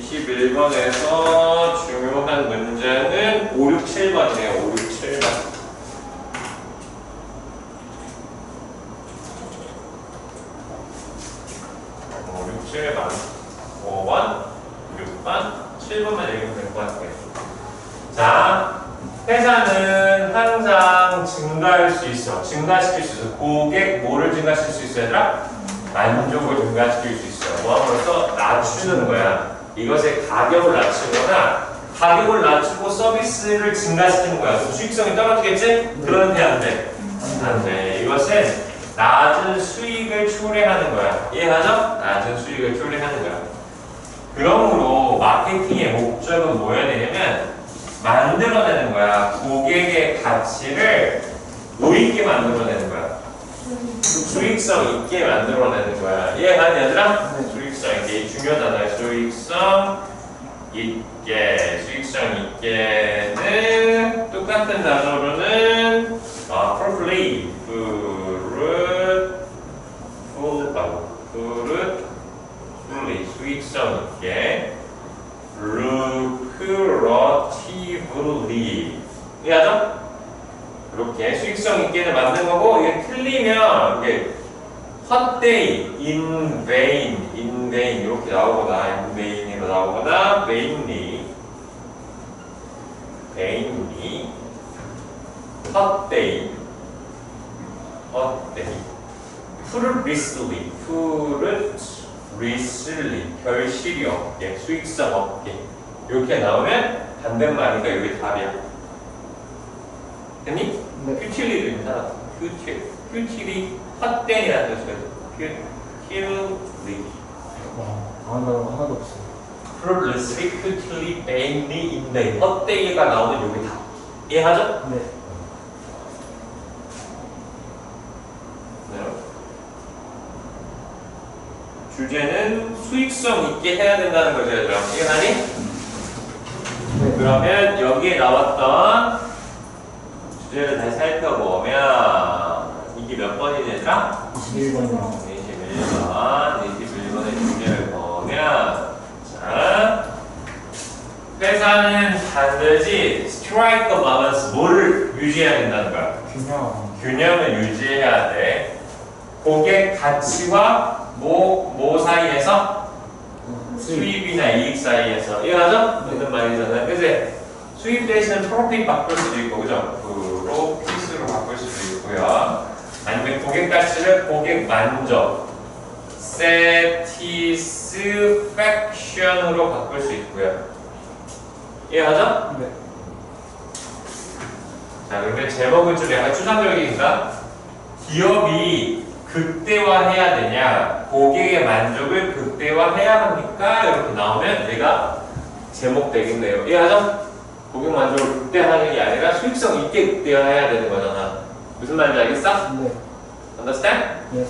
21번에서 중요한 문제는 5, 6, 7번이네요. 5, 6, 7번. 5, 6, 7번. 5번, 6번, 7번만 읽으면 될 것 같아요. 자, 회사는 항상 증가할 수 있어. 증가시킬 수 있어. 고객 뭐를 증가시킬 수 있어, 얘들아? 만족을 증가시킬 수 있어. 뭐함으로써 낮추는 거야. 이것의 가격을 낮추거나 가격을 낮추고 서비스를 증가시키는 거야. 수익성이 떨어지겠지? 그러는데 안 돼. 안 돼. 이것은 낮은 수익을 초래하는 거야. 이해하죠? 낮은 수익을 초래하는 거야. 그러므로 마케팅의 목적은 뭐여야 되냐면 만들어내는 거야. 고객의 가치를 노있게 만들어내는 거야. 수익성 있게 만들어내는 거야. 이해가니 얘들아? 수익성 있게 이 중요하잖아요. 수익성 있게 수익성 있게는 똑같은 단어로는 아, properly, fully 수익성 있게 lucratively 이해하죠? 이렇게 수익성 있게는 만든 거고 이게 틀리면 이게 vain, in vain 이렇게 나오거나 in vain으로 나오거나 vainly, 헛되이, 헛되이, fruitlessly, fruitlessly 결실이 없게, 수익성 없게 이렇게 나오면 반대말이니까 이게 답이야. 됐니? 네. 퓨틸리입니다. 퓨틸. 퓨틸이 헛된이라는 뜻이거든. 퓨틸리. 와, 아는 단어 하나도 없어. futilely, vainly, in vain. 헛되이가 나오는 여기 다. 이해하죠? 네. 네. 주제는 수익성 있게 해야 된다는 거죠, 얘들아. 이해하니? 네. 그러면 여기에 나왔던 주제를 다시 살펴보면 이게 몇 번이지, 얘들아? 21번이요. 21번, 21번의 주제를 보면 자 회사는 반드시 strike a balance 뭐를 유지해야 된다는 거야 균형. 균형을 유지해야 돼 고객 가치와 뭐, 뭐 사이에서. 수입이나 이익 사이에서 이해하죠? 무슨 말이잖아요 그지? 수입 대신은 프로핏 바꿀 수도 있고 그죠? 프로핏으로 바꿀 수도 있고요 아니면 고객 가치를 고객 만족 satisfaction으로 바꿀 수 있고요 이해하죠? 네. 자 그러면 제목은 좀 약간 추상적이니까 기업이 극대화해야 되냐 고객의 만족을 극대화해야 합니까? 이렇게 나오면 얘가 제목 되겠네요 이해하죠? 고객 만족을 극대화하는 게 아니라 수익성 있게 극대화해야 되는 거잖아. 무슨 말인지 알겠어? 네. Understand? 네.